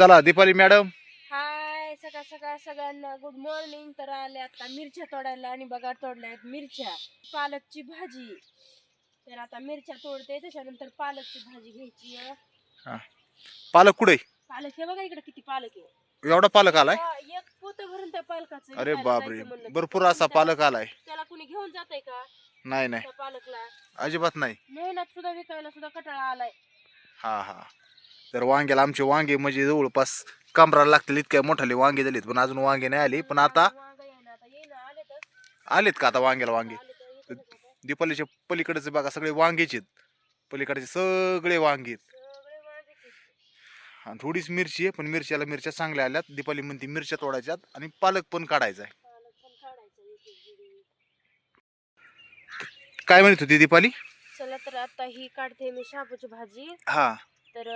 चला दीपाली मॅडम. हाय सकाळ सकाळ सगळ्यांना गुड मॉर्निंग तर आले आता मिरच्या तोडायला आणि बघा तोडल्या आहेत मिरच्या. पालकची भाजी. तर आता मिरच्या तोडते त्याच्यानंतर पालकची भाजी घ्यायची आहे. हा. पालक कुठे? पालक हे बघा इकडे किती पालक आहे. एवढा पालक आलाय? हा, एक पोत भरून त्या पालकाचं अरे विकायला बापरे जायचं म्हणलं. तर. भरपूर असा पालक आलाय. त्याला कुणी घेऊन जात आहे का? नाही नाही. त्या पालकला. अजिबात नाही. मेहनत सुद्धा विकायला सुद्धा कटाळा आलाय. हा हा. तर वांग्याला आमचे वांगे म्हणजे जवळपास कमराला लागतील इतक्या मोठाले वांगे झालेत पण अजून वांगे नाही आले पण आता आलेत का आता वांग्याला वांगे. दीपालीच्या पलीकडचे बघा सगळे वांगेचे पलीकडचे सगळे वांगे. आणि थोडीच मिरची आहे पण मिरच्याला मिरच्या चांगल्या आल्यात दीपाली म्हणते मिरच्या तोडायच्यात आणि पालक पण काढायचा आहे. काय म्हणत होती दीपाली चला तर आता ही काढते मी शापूची भाजी हा तर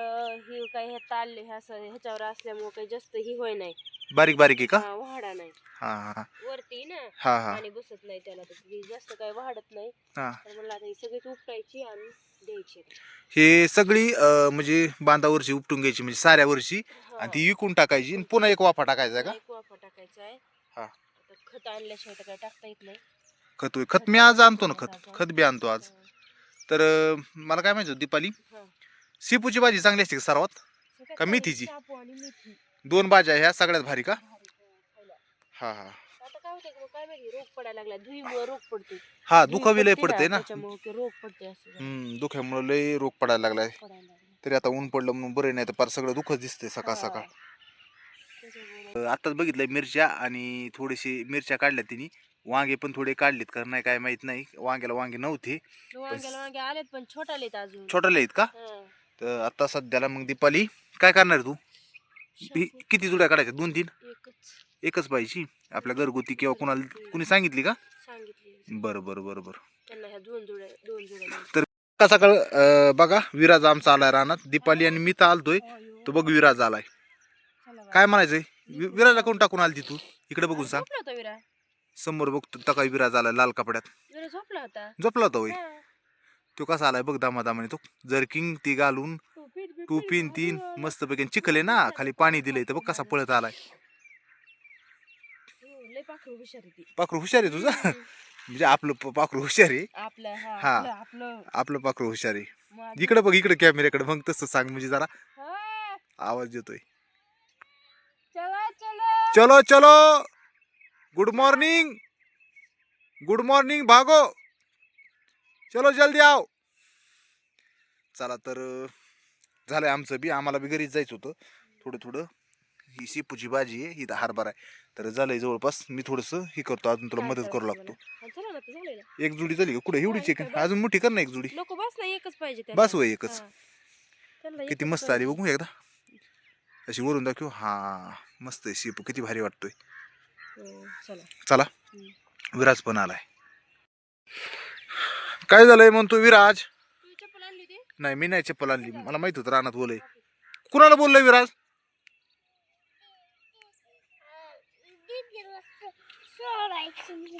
ही काय हे ताल हे असं ह्याच्यावर असल्यामुळे काही जास्त ही होय नाही. बारीक बारीक आहे का? हा, वाढा नाही. हा हा वरती ना हा हा. पाणी बसत नाही त्याला तर ती जास्त काही वाढत नाही. हा. तर मला आता ही सगळीच उपटायची आणि द्यायची हे सगळी अं, म्हणजे बांधावरची उपटून घ्यायची म्हणजे साऱ्यावरची. आणि ती विकून टाकायची आणि पुन्हा एक वाफा टाकायचा का? एक वाफा टाकायचा आहे. हा. आता खत आणल्याशिवाय तर टाकता येत नाही. खत होय. खत मी आज आणतो ना खत. खत बी आणतो आज. तर अं, मला काय माहिती होतं, दीपाली? हा. शेपूची भाजी चांगली असते का सर्वात? का मेथीची? शापू आणि मेथी. दोन भाज्या ह्या सगळ्यात भारी का? हा. हा हा. आता काय होतंय की काय माहिती रोग पडायला लागला. धुईमुळे रोग पडते हा दुखावी लय पडते ना? त्याच्यामुळे ते रोग पडते असं जरा हम्म दुख्यामुळे लय रोग पडायला लागलाय. पडायला लागलं. तरी आता ऊन पडलं म्हणून बरं नाही तर फार सगळं दुःखच दिसते सकाळ. सकाळ. त्याच्यामुळे आताच बघितलंय मिरच्या आणि थोडीशी मिरच्या काढल्या तिने. वांगे पण थोडे काढलेत कारण नाही काय माहीत नाही. वांग्याला वांगे नव्हते. वांग्याला वांगे आलेत पण छोटा लेत अजून. छोटाले आहेत का? हा. तर आता सध्याला मग दीपाली काय करणार तू? ही किती जुड्या काढायच्या? दोन तीन? एकच. पाहिजे आपल्या घरगुती किंवा कुणाला कुणी सांगितली का? बरं बरं बरं बरं. जुड्या द्यायच्या. सकाळ बघा विराज आमचा आलाय रानात. दीपाली आणि मी तर आलतोय. तो बघ विराज आलाय. काय म्हणायचंय? विराजला कोण टाकून आलती तू? इकडे बघून सांग. समोर बघतो तका विराज आलाय लाल कपड्यात. झोपला होता. झोपला होता होय. तो कसा आलाय बघ दामादामाने तो. जर्किंग ती घालून टोपीन तीन. मस्त पैकी चिखले ना खाली पाणी दिलंय तर बघ कसा पळत आलाय. लय पाखरू हुशार आहे तुझं? म्हणजे आपलं पाखरू हुशार आहे. आपलं हा. आपलं पाखरू हुशार आहे. इकडे बघ इकडे कॅमेऱ्याकडे मग तसं सांग म्हणजे जरा. आवाज येतोय चलो चलो. गुड मॉर्निंग गुड मॉर्निंग भागो. चलो जल्दी आओ. चला तर अं, झालंय आमचं बी. आम्हाला बी घरीच जायचं होतं. थोडं थोडं. ही शेपूची भाजी आहे ही हरभरा आहे. तर झालंय जवळपास मी थोडंसं हे करतो अजून तुला मदत करू लागतो. एक जुडी झाली का? कुठे? एवढी चिकन इथं बस. अजून मोठी कर ना एक जुडी. नको बस ना एकच पाहिजे. बस होय एकच. किती मस्त आली. बघू एकदा. अशी वरून दाखव. हा मस्त आहे शेपू. किती भारी वाटतोय. हो, चला. विराज पण आलाय. काय झालंय म्हणतो विराज? नाही मी नाही चप्पल आणली. मला माहीत होतं रानात बोलय कुणाला बोललोय विराज?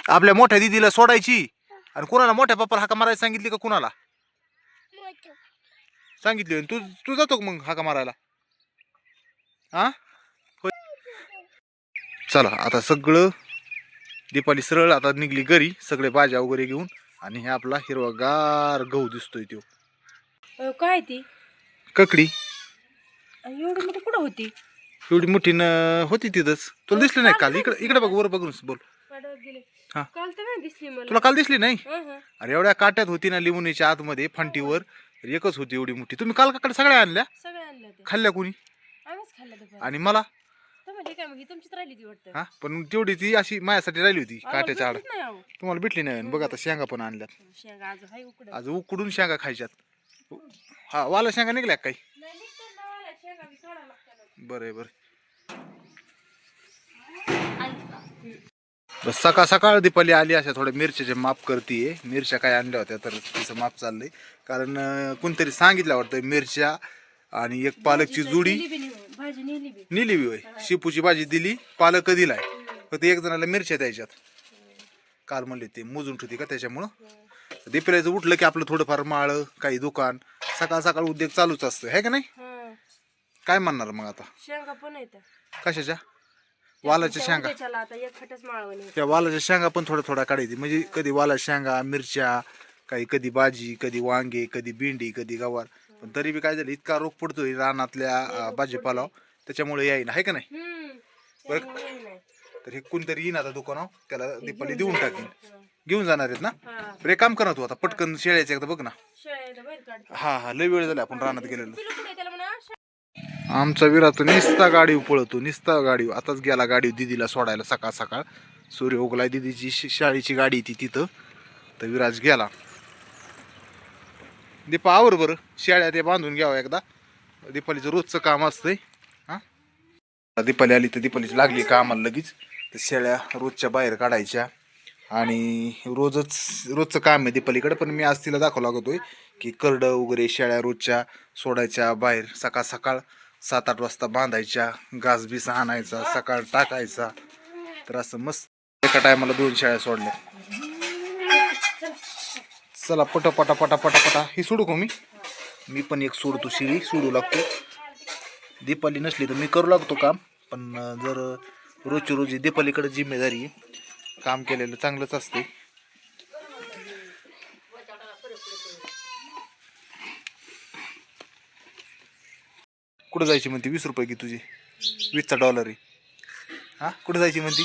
आपल्या मोठ्या दिदीला सोडायची. आणि कुणाला? मोठ्या पप्पाला हाका मारायला सांगितली का कुणाला? सांगितली. तू तू जातो मग हाका मारायला? हा. चला आता सगळं दीपाली सरळ आता निघली घरी. सगळे भाज्या वगैरे घेऊन. आणि हे आपला हिरवागार गहू दिसतोय तो काय ती? ककडी. एवढी मोठी कुठं होती? एवढी मोठी न होती तिथंच. तुला दिसली नाही काल? इकडे इकडे बघ वर बघून बोल. पाडवत गेले. हा. काल तर नाही दिसली मला. तुला काल दिसली नाही? हा, हा. अरे एवढ्या काट्यात होती ना लिंबुनीच्या आतमध्ये फांटीवर. तर एकच होती एवढी मोठी. तुम्ही काल काकडे सगळ्या आणल्या? सगळ्या आणल्या खाल्ल्या कोणी? आम्हीच खाल्ल्या दुपारी आणि मला? काय मग? ही तुमचीच राहिली ती वाटतं. हा पण तेवढी ती अशी माझ्यासाठी राहिली होती काट्याच्या आड भेटलीच नाही अहो. तुम्हाला भेटली नाही बघ आता शेंगा पण आणल्यात. शेंगा आज हाय उकडं. आज उकडून शेंगा खायच्यात. हा वाला शेंगा निघल्या का काही. बरं आहे, बरं बस सकाळ सकाळ दीपाली आली अशा थोड्या मिरच्याचे माप करतीये. मिरच्या काय आणल्या होत्या तर तिचं माप चाललंय. कारण अं, कोणतरी सांगितलं वाटतं मिरच्या आणि एक पालकची जुडी. भाजी नेली बी. नेली बी होय. शिपूची भाजी दिली पालक दिलाय. फक्त एक जणाला मिरच्या द्यायच्यात. काल म्हणले ते मोजून ठेवते का त्याच्यामुळं? दीपालीचं उठलं की आपलं थोडंफार माळ काही दुकान सकाळ सकाळ उद्योग चालूच असतं. है का नाही? हा. काय म्हणणार मग आता? शेंगा पण येतात कशाच्या? वालाच्या शेंगा. आता एक खटच माळवण येते त्या वालाच्या शेंगा पण थोड्या थोड्या काढायची. म्हणजे कधी वालाच्या शेंगा मिरच्या काही कधी भाजी कधी वांगे कधी भेंडी कधी गवार. पण तरी बी काय झालं इतका रोग पडतोय रानातल्या अं, भाजीपालाव. त्याच्यामुळे यायना आहे का नाही? बरं. तर हे कोणतरी येईन आता दुकानावर त्याला दीपाली देऊन. टाकेन. घेऊन जाणार आहेत ना? बरे काम कर ना तू आता पटकन शेळ्याचं एकदा बघ ना. हा हा लय वेळ झाला आपण रानात गेलेलो. आमचा विरात निस्ता गाडी पळतो निस्ता गाडी आताच गेला गाडी दिदीला सोडायला सकाळ सकाळ सूर्य उगलाय दिदीची श- शाळेची गाडी ती तिथं. तर विराज गेला. दीपा आवर बरं. शेळ्या ते बांधून घ्यावं एकदा. दीपालीचं रोजचं काम असतंय. हा? दीपाली आली तर दीपालीची लागली कामाला लगेच. तर शेळ्या रोजच्या बाहेर काढायच्या. आणि रोजच रोजचं काम आहे दीपालीकडे पण मी आज तिला दाखवू लागतोय की करडं वगैरे शेळ्या रोजच्या सोडायच्या बाहेर सकाळ सकाळ सात आठ वाजता बांधायच्या घास बीस आणायचा सकाळ टाकायचा. तर असं मस्त एका टायमाला दोन शेळ्या सोडल्या. चला पटा पटा पटा पटा पटा. ही सोडू का मी? मी पण एक सोडतो शिळी सोडू लागतो. दीपाली नसली तर मी करू लागतो काम. पण जर रोजची रोजी दीपालीकडे जिम्मेदारी काम केलेलं चांगलंच असते कुठं जायची म्हणते? वीस रुपये की तुझी. वीसचा डॉलर आहे. हां? कुठं जायची म्हणती?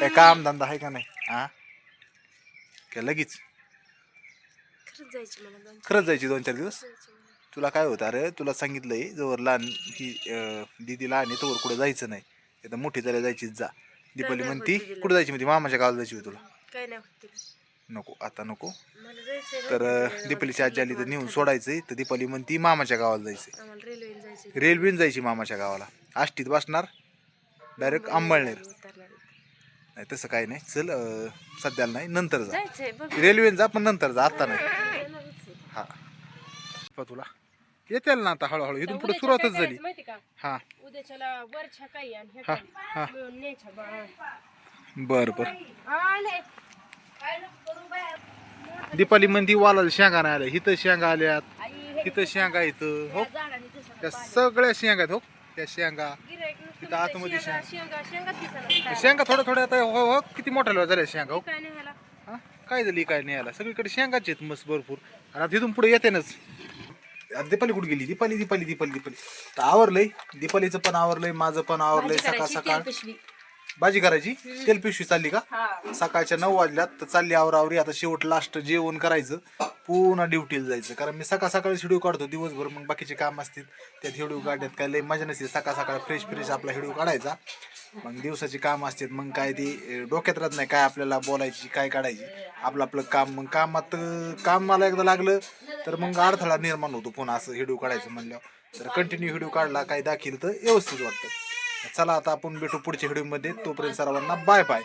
काय काम धंदा आहे का नाही? हां? काय लगेच? खरंच जायची मला दोन खरंच जायची दोन चार दिवस? जायची मला. तुला काय होतं? अरे तुला सांगितलंय जवळ लहान ही अं, दिदी लहान आहे तोवर कुठं जायचं नाही. आता मोठी झाल्या जायचीच जा. दीपाली नाही म्हणती दीदीला. कुठं जायची? म्हणती मामाच्या गावाला जायची होती तुला. काय नाही होत तिला. नको आता नको. मला जायचंय तर. अं, दीपालीची आजी आली तर नेऊन सोडायचंय. तर दीपाली म्हणती मामाच्या गावाला जायचंय. आम्हाला रेल्वेने जायचं रेल्वेने जायची मामाच्या गावाला. आष्टीत बसणार. डायरेक्ट अंबळनेर नाही तसं काही नाही. चल अं, सध्याला नाही नंतर जा. जायचंय बघ. रेल्वेने जा पण नंतर जा आता नाही. हा. तुला. येतील ना आता हळूहळू. इथून पुढे उद्याच्या सुरुवातच झाली. करायचं माहिती का? हा. उद्याच्याला वरच्या काही आणि ह्या हा काही हा. मिळून न्यायच्या बा. बर बर. आले. दीपाली म्हणती वाला शेंगा नाही आल्या. इथं शेंगा आल्यात. आई, हे इथं शेंगा इथं हो. झाडाने त्या. सगळ्या शेंगा आहेत हो. त्या शेंगा. तिथं आतमध्ये शेंगा शेंगा. शेंगा थोड्या थोड्या आता हो हो किती मोठ्या झाल्या शेंगा हो? काय नाही ह्याला हा? काय झाली काय नाही आला सगळीकडे शेंगाच आहेत मस्त भरपूर. आणि आता तिथून पुढे येतेनच आता दीपाली कुठे गेली? दीपाली दीपाली दीपाली दीपाली. तर आवरलंय. दीपालीचं पण आवरलंय माझं पण आवरलंय सकाळ सकाळ भाजी करायची. तेल पिशवी चालली का? सकाळच्या नऊ वाजल्यात तर चालली आवरावरी आता शेवट लास्ट जेवण करायचं. पुन्हा ड्युटीला जायचं. कारण मी सकाळ सकाळी व्हिडिओ काढतो दिवसभर. मग बाकीचे काम असतील त्यात व्हिडिओ काढण्यात काय लय मजा नसते. सकाळ सकाळ फ्रेश फ्रेश आपला व्हिडिओ काढायचा. मग दिवसाची काम असतात. मग काय ते डोक्यात राहत नाही काय आपल्याला बोलायची काय काढायची. आपलं आपलं काम. मग कामात काम मला एकदा लागलं तर मग अडथळा निर्माण होतो. पुन्हा असं व्हिडिओ काढायचं म्हणल्यावर. तर कंटिन्यू व्हिडिओ काढला काय दाखील तर व्यवस्थित वाटतं. चला आता आपण भेटू पुढच्या व्हिडिओमध्ये. तोपर्यंत सर्वांना बाय बाय.